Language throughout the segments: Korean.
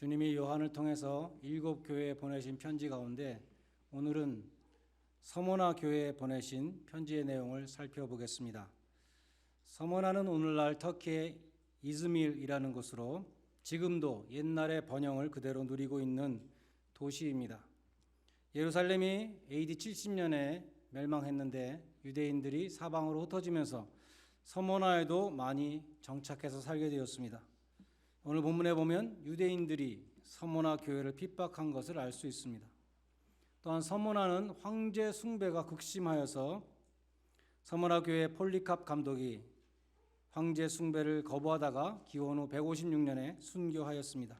주님이 요한을 통해서 일곱 교회에 보내신 편지 가운데 오늘은 서모나 교회에 보내신 편지의 내용을 살펴보겠습니다. 서모나는 오늘날 터키의 이즈밀이라는 곳으로 지금도 옛날의 번영을 그대로 누리고 있는 도시입니다. 예루살렘이 AD 70년에 멸망했는데 유대인들이 사방으로 흩어지면서 서모나에도 많이 정착해서 살게 되었습니다. 오늘 본문에 보면 유대인들이 서모나 교회를 핍박한 것을 알 수 있습니다. 또한 서모나는 황제 숭배가 극심하여서 서모나 교회 폴리캅 감독이 황제 숭배를 거부하다가 기원 후 156년에 순교하였습니다.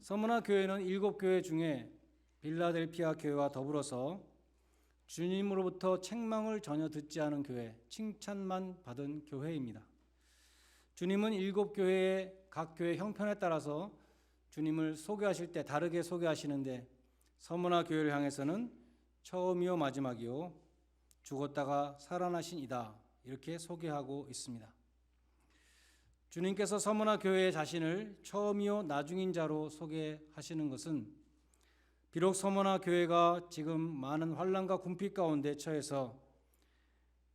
서모나 교회는 일곱 교회 중에 빌라델피아 교회와 더불어서 주님으로부터 책망을 전혀 듣지 않은 교회, 칭찬만 받은 교회입니다. 주님은 일곱 교회의 각 교회 형편에 따라서 주님을 소개하실 때 다르게 소개하시는데 서문화 교회를 향해서는 처음이요 마지막이요 죽었다가 살아나신 이다 이렇게 소개하고 있습니다. 주님께서 서문화 교회 자신을 처음이요 나중인 자로 소개하시는 것은 비록 서문화 교회가 지금 많은 환란과 궁핍 가운데 처해서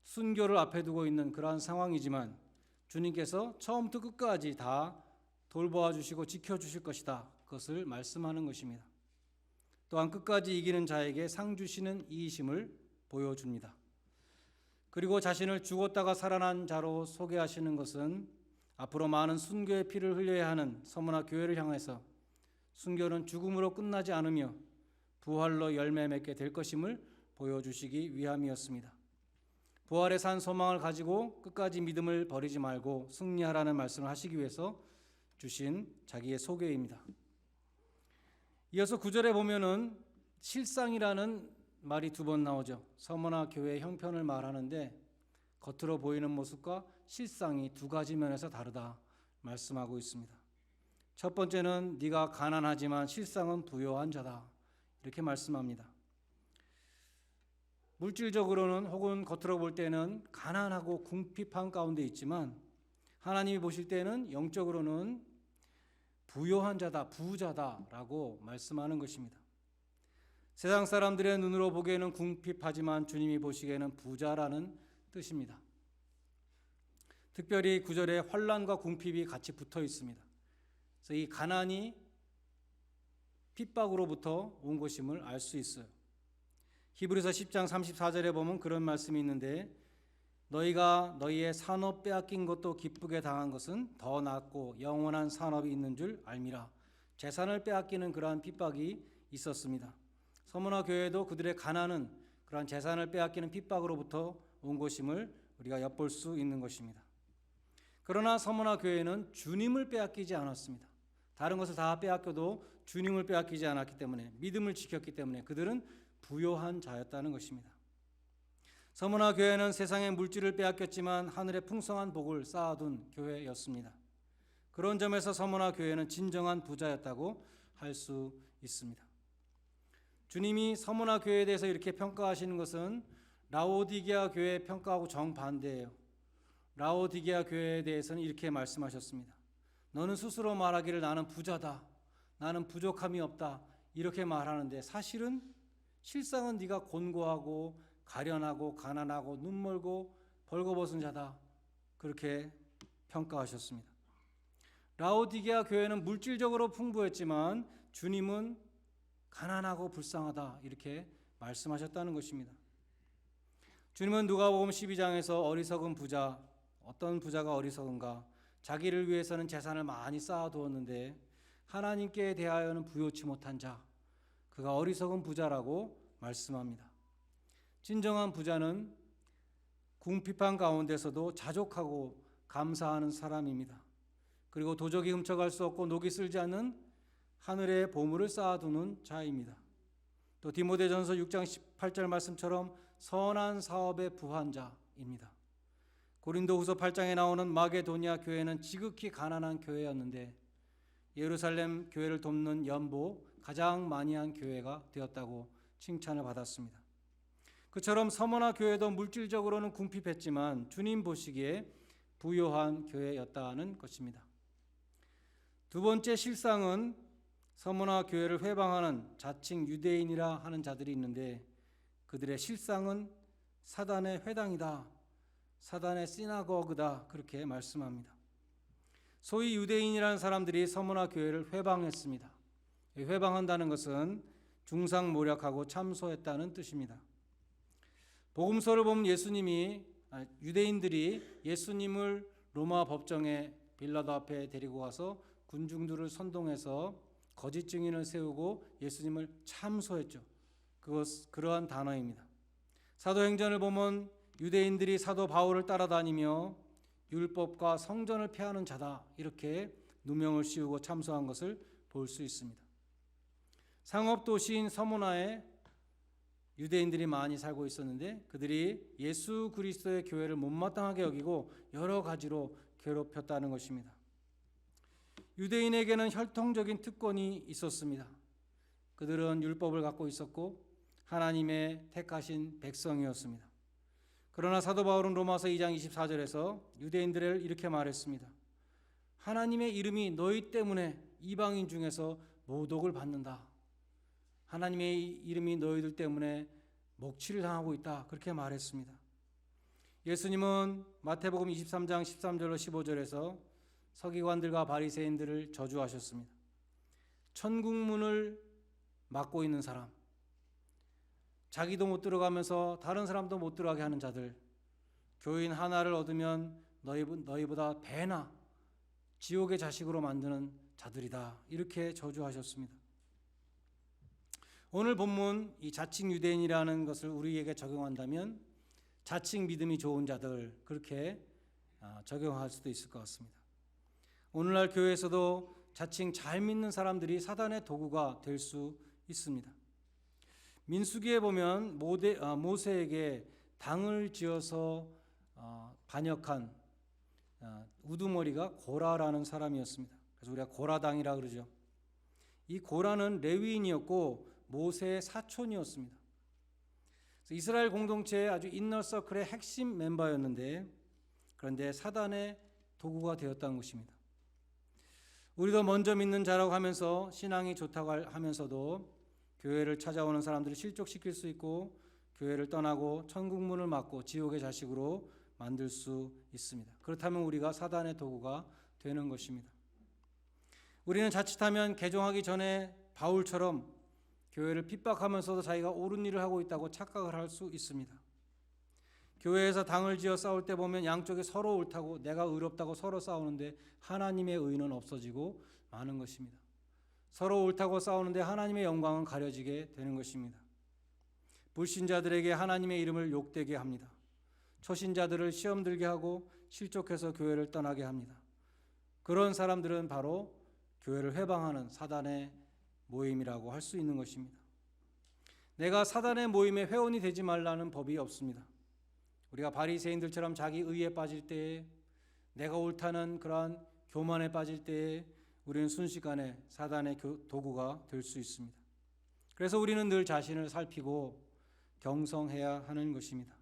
순교를 앞에 두고 있는 그러한 상황이지만 주님께서 처음부터 끝까지 다 돌보아 주시고 지켜 주실 것이다. 그것을 말씀하는 것입니다. 또한 끝까지 이기는 자에게 상 주시는 이이심을 보여줍니다. 그리고 자신을 죽었다가 살아난 자로 소개하시는 것은 앞으로 많은 순교의 피를 흘려야 하는 서문화 교회를 향해서 순교는 죽음으로 끝나지 않으며 부활로 열매 맺게 될 것임을 보여주시기 위함이었습니다. 부활의 산 소망을 가지고 끝까지 믿음을 버리지 말고 승리하라는 말씀을 하시기 위해서 주신 자기의 소개입니다. 이어서 구절에 보면은 실상이라는 말이 두 번 나오죠. 서머나 교회 형편을 말하는데 겉으로 보이는 모습과 실상이 두 가지 면에서 다르다 말씀하고 있습니다. 첫 번째는 네가 가난하지만 실상은 부요한 자다. 이렇게 말씀합니다. 물질적으로는 혹은 겉으로 볼 때는 가난하고 궁핍한 가운데 있지만 하나님이 보실 때는 영적으로는 부요한 자다, 부자다라고 말씀하는 것입니다. 세상 사람들의 눈으로 보기에는 궁핍하지만 주님이 보시기에는 부자라는 뜻입니다. 특별히 구절에 환란과 궁핍이 같이 붙어 있습니다. 그래서 이 가난이 핍박으로부터 온 것임을 알 수 있어요. 히브리서 10장 34절에 보면 그런 말씀이 있는데 너희가 너희의 산업 빼앗긴 것도 기쁘게 당한 것은 더 낫고 영원한 산업이 있는 줄 알미라. 재산을 빼앗기는 그러한 핍박이 있었습니다. 서문화 교회도 그들의 가난은 그러한 재산을 빼앗기는 핍박으로부터 온 것임을 우리가 엿볼 수 있는 것입니다. 그러나 서문화 교회는 주님을 빼앗기지 않았습니다. 다른 것을 다 빼앗겨도 주님을 빼앗기지 않았기 때문에 믿음을 지켰기 때문에 그들은 부요한 자였다는 것입니다. 서문화 교회는 세상의 물질을 빼앗겼지만 하늘의 풍성한 복을 쌓아둔 교회였습니다. 그런 점에서 서문화 교회는 진정한 부자였다고 할 수 있습니다. 주님이 서문화 교회에 대해서 이렇게 평가하시는 것은 라오디게아 교회의 평가하고 정반대예요. 라오디게아 교회에 대해서는 이렇게 말씀하셨습니다. 너는 스스로 말하기를 나는 부자다. 나는 부족함이 없다. 이렇게 말하는데 사실은 실상은 네가 곤고하고 가련하고 가난하고 눈멀고 벌거벗은 자다. 그렇게 평가하셨습니다. 라오디게아 교회는 물질적으로 풍부했지만 주님은 가난하고 불쌍하다. 이렇게 말씀하셨다는 것입니다. 주님은 누가복음 12장에서 어리석은 부자 어떤 부자가 어리석은가 자기를 위해서는 재산을 많이 쌓아두었는데 하나님께 대하여는 부요치 못한 자 그가 어리석은 부자라고 말씀합니다. 진정한 부자는 궁핍한 가운데서도 자족하고 감사하는 사람입니다. 그리고 도적이 훔쳐갈 수 없고 녹이 쓸지 않는 하늘의 보물을 쌓아두는 자입니다. 또 디모데전서 6장 18절 말씀처럼 선한 사업의 부한 자입니다. 고린도후서 8장에 나오는 마게도니아 교회는 지극히 가난한 교회였는데 예루살렘 교회를 돕는 연보 가장 많이 한 교회가 되었다고 칭찬을 받았습니다. 그처럼 서머나 교회도 물질적으로는 궁핍했지만 주님 보시기에 부요한 교회였다는 것입니다. 두 번째 실상은 서머나 교회를 회방하는 자칭 유대인이라 하는 자들이 있는데 그들의 실상은 사단의 회당이다. 사단의 시나고그다. 그렇게 말씀합니다. 소위 유대인이라는 사람들이 서머나 교회를 회방했습니다. 회방한다는 것은 중상모략하고 참소했다는 뜻입니다. 복음서를 보면 예수님이 아, 유대인들이 예수님을 로마 법정에 빌라도 앞에 데리고 가서 군중들을 선동해서 거짓 증인을 세우고 예수님을 참소했죠. 그것 그러한 단어입니다. 사도행전을 보면 유대인들이 사도 바울을 따라다니며 율법과 성전을 폐하는 자다 이렇게 누명을 씌우고 참소한 것을 볼 수 있습니다. 상업 도시인 서문화에 유대인들이 많이 살고 있었는데 그들이 예수 그리스도의 교회를 못마땅하게 여기고 여러 가지로 괴롭혔다는 것입니다. 유대인에게는 혈통적인 특권이 있었습니다. 그들은 율법을 갖고 있었고 하나님의 택하신 백성이었습니다. 그러나 사도 바울은 로마서 2장 24절에서 유대인들을 이렇게 말했습니다. 하나님의 이름이 너희 때문에 이방인 중에서 모독을 받는다. 하나님의 이름이 너희들 때문에 목치를 당하고 있다. 그렇게 말했습니다. 예수님은 마태복음 23장 13절로 15절에서 서기관들과 바리새인들을 저주하셨습니다. 천국 문을 막고 있는 사람, 자기도 못 들어가면서 다른 사람도 못 들어가게 하는 자들, 교인 하나를 얻으면 너희, 너희보다 배나 지옥의 자식으로 만드는 자들이다. 이렇게 저주하셨습니다. 오늘 본문 이 자칭 유대인이라는 것을 우리에게 적용한다면 자칭 믿음이 좋은 자들 그렇게 아, 적용할 수도 있을 것 같습니다. 오늘날 교회에서도 자칭 잘 믿는 사람들이 사단의 도구가 될 수 있습니다. 민수기에 보면 모데, 아, 모세에게 당을 지어서 어, 반역한 아, 우두머리가 고라라는 사람이었습니다. 그래서 우리가 고라당이라 그러죠. 이 고라는 레위인이었고 모세의 사촌이었습니다. 이스라엘 공동체의 아주 인너 서클의 핵심 멤버였는데 그런데 사단의 도구가 되었다는 것입니다. 우리도 먼저 믿는 자라고 하면서 신앙이 좋다고 하면서도 교회를 찾아오는 사람들을 실족시킬 수 있고 교회를 떠나고 천국문을 막고 지옥의 자식으로 만들 수 있습니다. 그렇다면 우리가 사단의 도구가 되는 것입니다. 우리는 자칫하면 개종하기 전에 바울처럼 교회를 핍박하면서도 자기가 옳은 일을 하고 있다고 착각을 할 수 있습니다. 교회에서 당을 지어 싸울 때 보면 양쪽이 서로 옳다고 내가 의롭다고 서로 싸우는데 하나님의 의는 없어지고 마는 것입니다. 서로 옳다고 싸우는데 하나님의 영광은 가려지게 되는 것입니다. 불신자들에게 하나님의 이름을 욕되게 합니다. 초신자들을 시험 들게 하고 실족해서 교회를 떠나게 합니다. 그런 사람들은 바로 교회를 회방하는 사단의 모임이라고 할 수 있는 것입니다. 내가 사단의 모임의 회원이 되지 말라는 법이 없습니다. 우리가 바리새인들처럼 자기 의에 빠질 때에 내가 옳다는 그러한 교만에 빠질 때에 우리는 순식간에 사단의 도구가 될 수 있습니다. 그래서 우리는 늘 자신을 살피고 경성해야 하는 것입니다.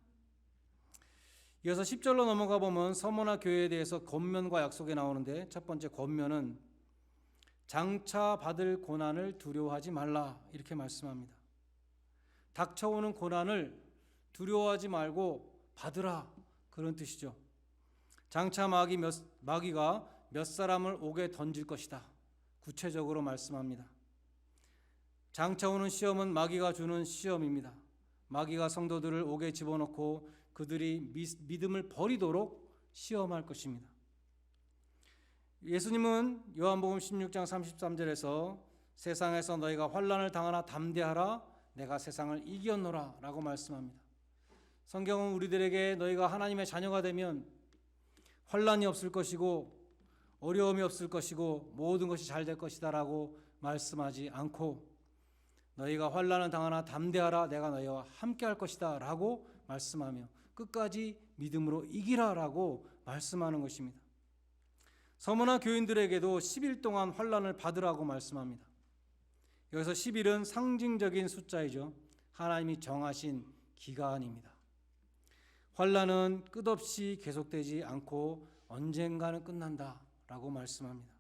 이어서 10절로 넘어가 보면 서머나 교회에 대해서 권면과 약속이 나오는데 첫 번째 권면은 장차 받을 고난을 두려워하지 말라 이렇게 말씀합니다. 닥쳐오는 고난을 두려워하지 말고 받으라 그런 뜻이죠. 장차 마귀 몇, 마귀가 몇 사람을 옥에 던질 것이다. 구체적으로 말씀합니다. 장차 오는 시험은 마귀가 주는 시험입니다. 마귀가 성도들을 옥에 집어넣고 그들이 믿음을 버리도록 시험할 것입니다. 예수님은 요한복음 16장 33절에서 세상에서 너희가 환란을 당하나 담대하라 내가 세상을 이겼노라라고 말씀합니다. 성경은 우리들에게 너희가 하나님의 자녀가 되면 환란이 없을 것이고 어려움이 없을 것이고 모든 것이 잘 될 것이다라고 말씀하지 않고 너희가 환란을 당하나 담대하라 내가 너희와 함께 할 것이다라고 말씀하며 끝까지 믿음으로 이기라라고 말씀하는 것입니다. 서머나 교인들에게도 10일 동안 환란을 받으라고 말씀합니다. 여기서 10일은 상징적인 숫자이죠. 하나님이 정하신 기간입니다. 환란은 끝없이 계속되지 않고 언젠가는 끝난다라고 말씀합니다.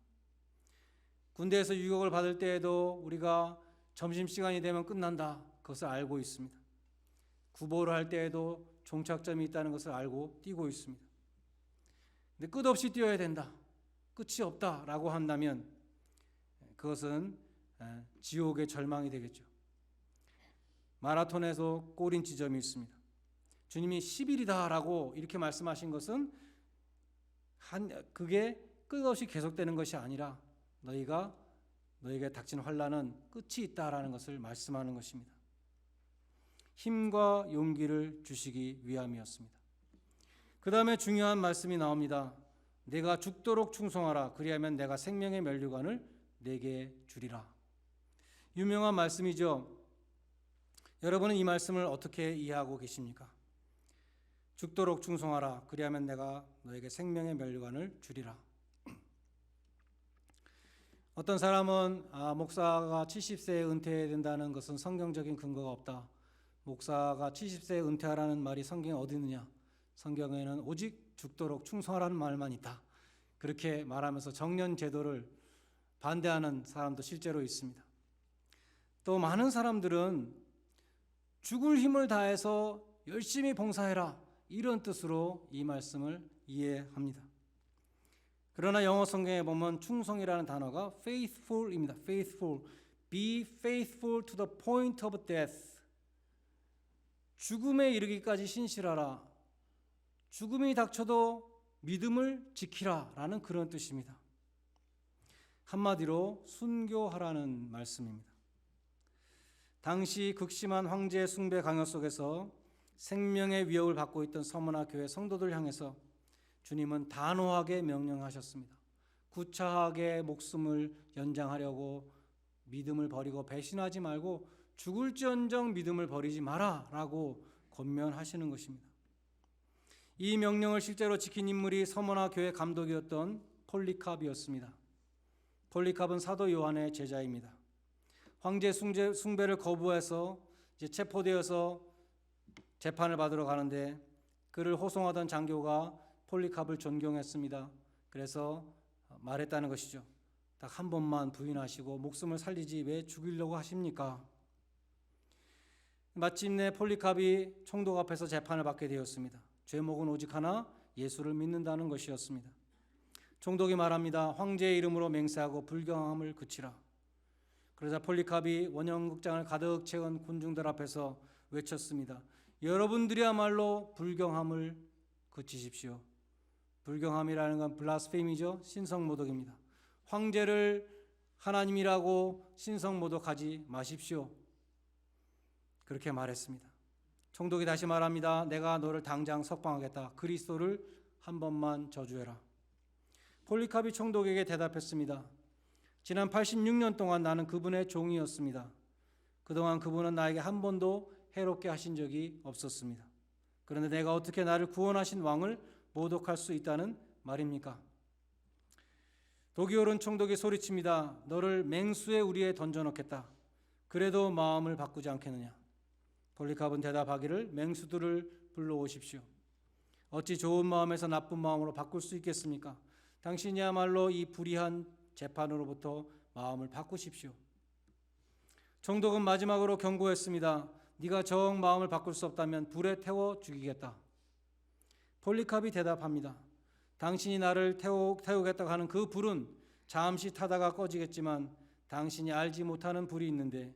군대에서 유격을 받을 때에도 우리가 점심 시간이 되면 끝난다. 그것을 알고 있습니다. 구보를 할 때에도 종착점이 있다는 것을 알고 뛰고 있습니다. 근데 끝없이 뛰어야 된다. 끝이 없다라고 한다면 그것은 지옥의 절망이 되겠죠. 마라톤에서 꼬린 지점이 있습니다. 주님이 10일이다라고 이렇게 말씀하신 것은 한 그게 끝없이 계속되는 것이 아니라 너희가 너희에게 닥친 환란은 끝이 있다라는 것을 말씀하는 것입니다. 힘과 용기를 주시기 위함이었습니다. 그 다음에 중요한 말씀이 나옵니다. 내가 죽도록 충성하라. 그리하면 내가 생명의 면류관을 내게 주리라. 유명한 말씀이죠. 여러분은 이 말씀을 어떻게 이해하고 계십니까? 죽도록 충성하라. 그리하면 내가 너에게 생명의 면류관을 주리라. 어떤 사람은 아, 목사가 70세에 은퇴된다는 것은 성경적인 근거가 없다. 목사가 70세에 은퇴하라는 말이 성경에 어디 있느냐? 성경에는 오직 죽도록 충성하라는 말만 있다. 그렇게 말하면서 정년 제도를 반대하는 사람도 실제로 있습니다. 또 많은 사람들은 죽을 힘을 다해서 열심히 봉사해라. 이런 뜻으로 이 말씀을 이해합니다. 그러나 영어 성경에 보면 충성이라는 단어가 faithful입니다. faithful. be faithful to the point of death. 죽음에 이르기까지 신실하라. 죽음이 닥쳐도 믿음을 지키라 라는 그런 뜻입니다. 한마디로 순교하라는 말씀입니다. 당시 극심한 황제 숭배 강요 속에서 생명의 위협을 받고 있던 서머나 교회 성도들 향해서 주님은 단호하게 명령하셨습니다. 구차하게 목숨을 연장하려고 믿음을 버리고 배신하지 말고 죽을지언정 믿음을 버리지 마라 라고 권면하시는 것입니다. 이 명령을 실제로 지킨 인물이 서머나 교회 감독이었던 폴리캅이었습니다. 폴리캅은 사도 요한의 제자입니다. 황제 숭배, 숭배를 거부해서 이제 체포되어서 재판을 받으러 가는데 그를 호송하던 장교가 폴리캅을 존경했습니다. 그래서 말했다는 것이죠. 딱 한 번만 부인하시고 목숨을 살리지 왜 죽이려고 하십니까? 마침내 폴리캅이 총독 앞에서 재판을 받게 되었습니다. 죄목은 오직 하나 예수를 믿는다는 것이었습니다. 총독이 말합니다. 황제의 이름으로 맹세하고 불경함을 그치라. 그러자 폴리캅이 원형극장을 가득 채운 군중들 앞에서 외쳤습니다. 여러분들이야말로 불경함을 그치십시오. 불경함이라는 건 블라스페임이죠. 신성모독입니다. 황제를 하나님이라고 신성모독하지 마십시오. 그렇게 말했습니다. 총독이 다시 말합니다. 내가 너를 당장 석방하겠다. 그리스도를 한 번만 저주해라. 폴리캅이 총독에게 대답했습니다. 지난 86년 동안 나는 그분의 종이었습니다. 그동안 그분은 나에게 한 번도 해롭게 하신 적이 없었습니다. 그런데 내가 어떻게 나를 구원하신 왕을 모독할 수 있다는 말입니까? 도기오른 총독이 소리칩니다. 너를 맹수의 우리에 던져넣겠다. 그래도 마음을 바꾸지 않겠느냐? 폴리캅은 대답하기를 맹수들을 불러오십시오. 어찌 좋은 마음에서 나쁜 마음으로 바꿀 수 있겠습니까? 당신이야말로 이 불의한 재판으로부터 마음을 바꾸십시오. 총독은 마지막으로 경고했습니다. 네가 정 마음을 바꿀 수 없다면 불에 태워 죽이겠다. 폴리캅이 대답합니다. 당신이 나를 태우, 태우겠다고 하는 그 불은 잠시 타다가 꺼지겠지만 당신이 알지 못하는 불이 있는데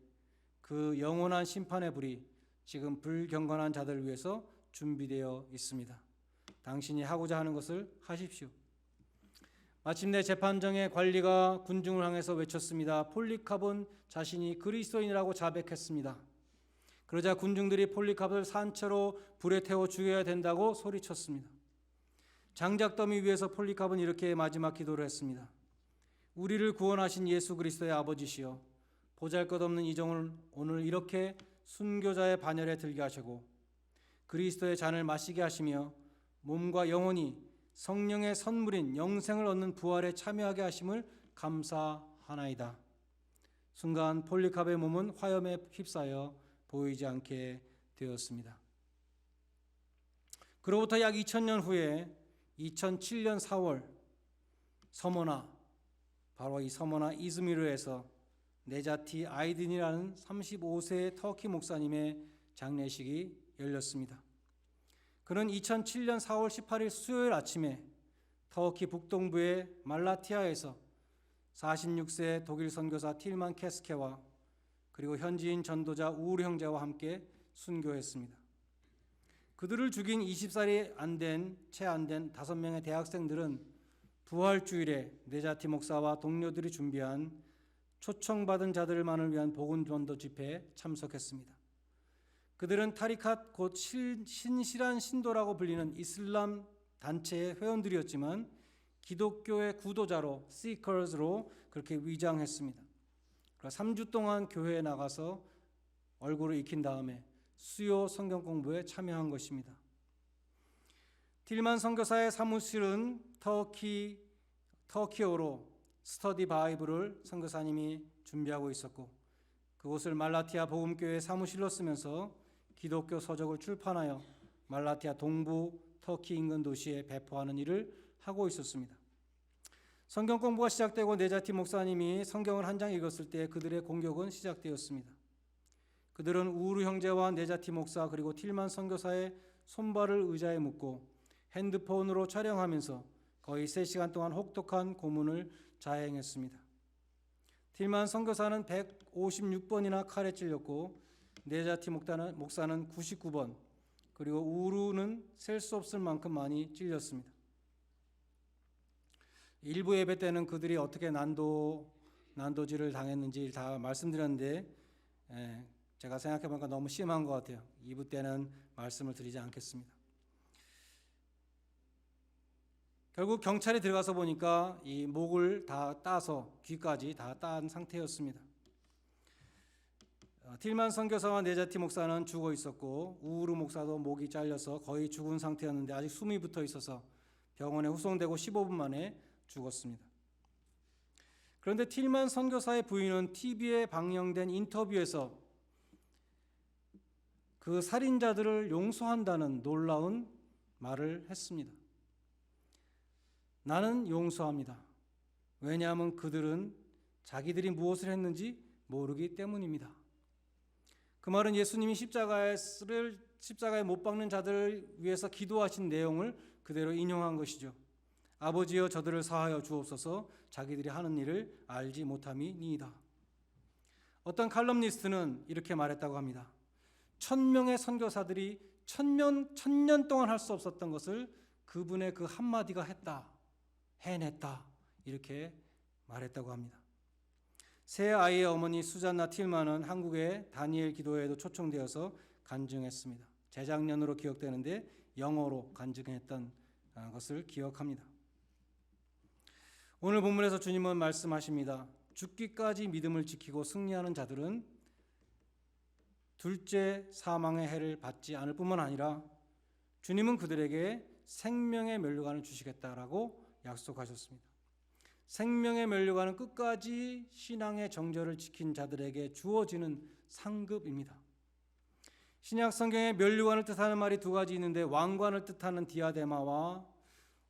그 영원한 심판의 불이 지금 불경건한 자들을 위해서 준비되어 있습니다. 당신이 하고자 하는 것을 하십시오. 마침내 재판정의 관리가 군중을 향해서 외쳤습니다. 폴리캅은 자신이 그리스도인이라고 자백했습니다. 그러자 군중들이 폴리캅을 산채로 불에 태워 죽여야 된다고 소리쳤습니다. 장작 더미 위에서 폴리캅은 이렇게 마지막 기도를 했습니다. 우리를 구원하신 예수 그리스도의 아버지시여 보잘것없는 이종을 오늘 이렇게 순교자의 반열에 들게 하시고 그리스도의 잔을 마시게 하시며 몸과 영혼이 성령의 선물인 영생을 얻는 부활에 참여하게 하심을 감사하나이다. 순간 폴리캅의 몸은 화염에 휩싸여 보이지 않게 되었습니다. 그로부터 약 2000년 후에 2007년 4월 서머나 바로 이 서머나 이즈미르에서 네자티 아이든이라는 35세의 터키 목사님의 장례식이 열렸습니다. 그는 2007년 4월 18일 수요일 아침에 터키 북동부의 말라티아에서 46세 독일 선교사 틸만 캐스케와 그리고 현지인 전도자 우르 형제와 함께 순교했습니다. 그들을 죽인 20살이 안 된 채 안된 다섯 명의 대학생들은 부활 주일에 네자티 목사와 동료들이 준비한 초청받은 자들만을 위한 복음 전도 집회에 참석했습니다. 그들은 타리캇 곧 실- 신실한 신도라고 불리는 이슬람 단체의 회원들이었지만 기독교의 구도자로 시커즈로 그렇게 위장했습니다. 그러니까 3주 동안 교회에 나가서 얼굴을 익힌 다음에 수요 성경 공부에 참여한 것입니다. 틸만 선교사의 사무실은 터키 터키어로 스터디 바이블을 선교사님이 준비하고 있었고 그곳을 말라티아 복음교회 사무실로 쓰면서 기독교 서적을 출판하여 말라티아 동부 터키 인근 도시에 배포하는 일을 하고 있었습니다. 성경 공부가 시작되고 네자티 목사님이 성경을 한 장 읽었을 때 그들의 공격은 시작되었습니다. 그들은 우르 형제와 네자티 목사 그리고 틸만 선교사의 손발을 의자에 묶고 핸드폰으로 촬영하면서 거의 3시간 동안 혹독한 고문을 자행했습니다. 틸만 선교사는 156번이나 칼에 찔렸고 네자티 목사는, 목사는 99번 그리고 우르는 셀 수 없을 만큼 많이 찔렸습니다. 일부 예배 때는 그들이 어떻게 난도 난도질을 당했는지 다 말씀드렸는데 예, 제가 생각해 보니까 너무 심한 것 같아요. 2부 때는 말씀을 드리지 않겠습니다. 결국 경찰이 들어가서 보니까 이 목을 다 따서 귀까지 다 딴 상태였습니다. 어, 틸만 선교사와 네자티 목사는 죽어 있었고 우르 목사도 목이 잘려서 거의 죽은 상태였는데 아직 숨이 붙어 있어서 병원에 후송되고 15분 만에 죽었습니다. 그런데 틸만 선교사의 부인은 TV에 방영된 인터뷰에서 그 살인자들을 용서한다는 놀라운 말을 했습니다. 나는 용서합니다. 왜냐하면 그들은 자기들이 무엇을 했는지 모르기 때문입니다. 그 말은 예수님이 십자가를 십자가에 못 박는 자들을 위해서 기도하신 내용을 그대로 인용한 것이죠. 아버지여 저들을 사하여 주옵소서 자기들이 하는 일을 알지 못함이니이다. 어떤 칼럼니스트는 이렇게 말했다고 합니다. 천 명의 선교사들이 천년 천년 동안 할 수 없었던 것을 그분의 그 한마디가 했다. 해냈다. 이렇게 말했다고 합니다. 새 아이의 어머니 수잔나 틸만은 한국의 다니엘 기도회에도 초청되어서 간증했습니다. 재작년으로 기억되는데 영어로 간증했던 것을 기억합니다. 오늘 본문에서 주님은 말씀하십니다. 죽기까지 믿음을 지키고 승리하는 자들은 둘째 사망의 해를 받지 않을 뿐만 아니라 주님은 그들에게 생명의 면류관을 주시겠다라고 약속하셨습니다. 생명의 면류관은 끝까지 신앙의 정절을 지킨 자들에게 주어지는 상급입니다. 신약 성경에 면류관을 뜻하는 말이 두 가지 있는데 왕관을 뜻하는 디아데마와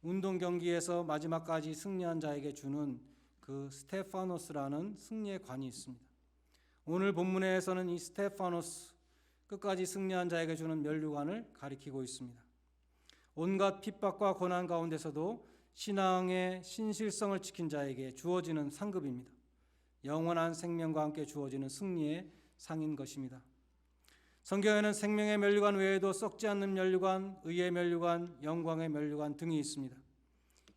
운동 경기에서 마지막까지 승리한 자에게 주는 그 스테파노스라는 승리의 관이 있습니다. 오늘 본문에서는 이 스테파노스 끝까지 승리한 자에게 주는 면류관을 가리키고 있습니다. 온갖 핍박과 고난 가운데서도 신앙의 신실성을 지킨 자에게 주어지는 상급입니다. 영원한 생명과 함께 주어지는 승리의 상인 것입니다. 성경에는 생명의 멸류관 외에도 썩지 않는 멸류관, 의의 멸류관, 영광의 멸류관 등이 있습니다.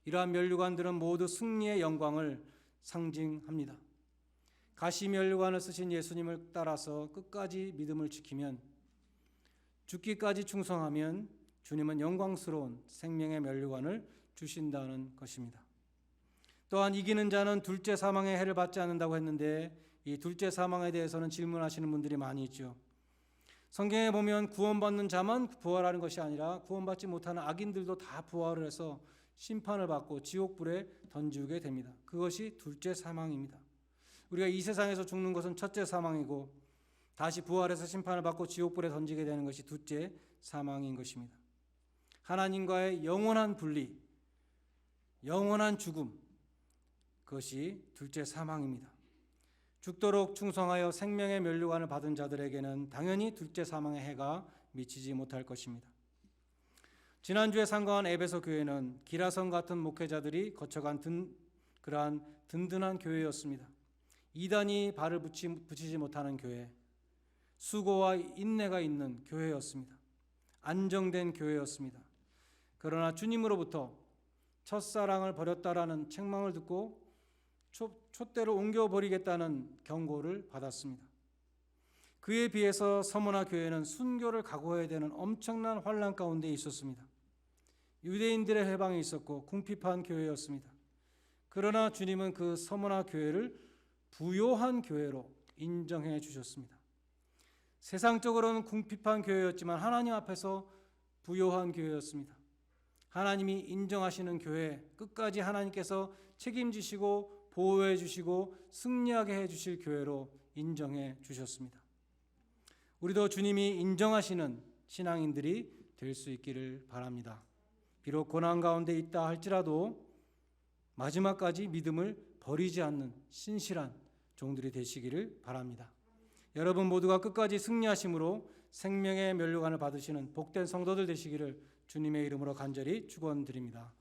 이러한 멸류관들은 모두 승리의 영광을 상징합니다. 가시 멸류관을 쓰신 예수님을 따라서 끝까지 믿음을 지키면 죽기까지 충성하면 주님은 영광스러운 생명의 멸류관을 주신다는 것입니다. 또한 이기는 자는 둘째 사망의 해를 받지 않는다고 했는데 이 둘째 사망에 대해서는 질문하시는 분들이 많이 있죠. 성경에 보면 구원받는 자만 부활하는 것이 아니라 구원받지 못하는 악인들도 다 부활을 해서 심판을 받고 지옥불에 던지게 됩니다. 그것이 둘째 사망입니다. 우리가 이 세상에서 죽는 것은 첫째 사망이고 다시 부활해서 심판을 받고 지옥불에 던지게 되는 것이 둘째 사망인 것입니다. 하나님과의 영원한 분리, 영원한 죽음, 그것이 둘째 사망입니다. 죽도록 충성하여 생명의 면류관을 받은 자들에게는 당연히 둘째 사망의 해가 미치지 못할 것입니다. 지난주에 상거한 에베소 교회는 기라성 같은 목회자들이 거쳐간 든, 그러한 든든한 교회였습니다. 이단이 발을 붙이, 붙이지 못하는 교회, 수고와 인내가 있는 교회였습니다. 안정된 교회였습니다. 그러나 주님으로부터 첫사랑을 버렸다라는 책망을 듣고 초, 촛대로 옮겨버리겠다는 경고를 받았습니다. 그에 비해서 서머나 교회는 순교를 각오해야 되는 엄청난 환란 가운데 있었습니다. 유대인들의 해방이 있었고 궁핍한 교회였습니다. 그러나 주님은 그 서머나 교회를 부요한 교회로 인정해 주셨습니다. 세상적으로는 궁핍한 교회였지만 하나님 앞에서 부요한 교회였습니다. 하나님이 인정하시는 교회 끝까지 하나님께서 책임지시고 보호해 주시고 승리하게 해 주실 교회로 인정해 주셨습니다. 우리도 주님이 인정하시는 신앙인들이 될 수 있기를 바랍니다. 비록 고난 가운데 있다 할지라도 마지막까지 믿음을 버리지 않는 신실한 종들이 되시기를 바랍니다. 여러분 모두가 끝까지 승리하심으로 생명의 면류관을 받으시는 복된 성도들 되시기를 주님의 이름으로 간절히 축원드립니다.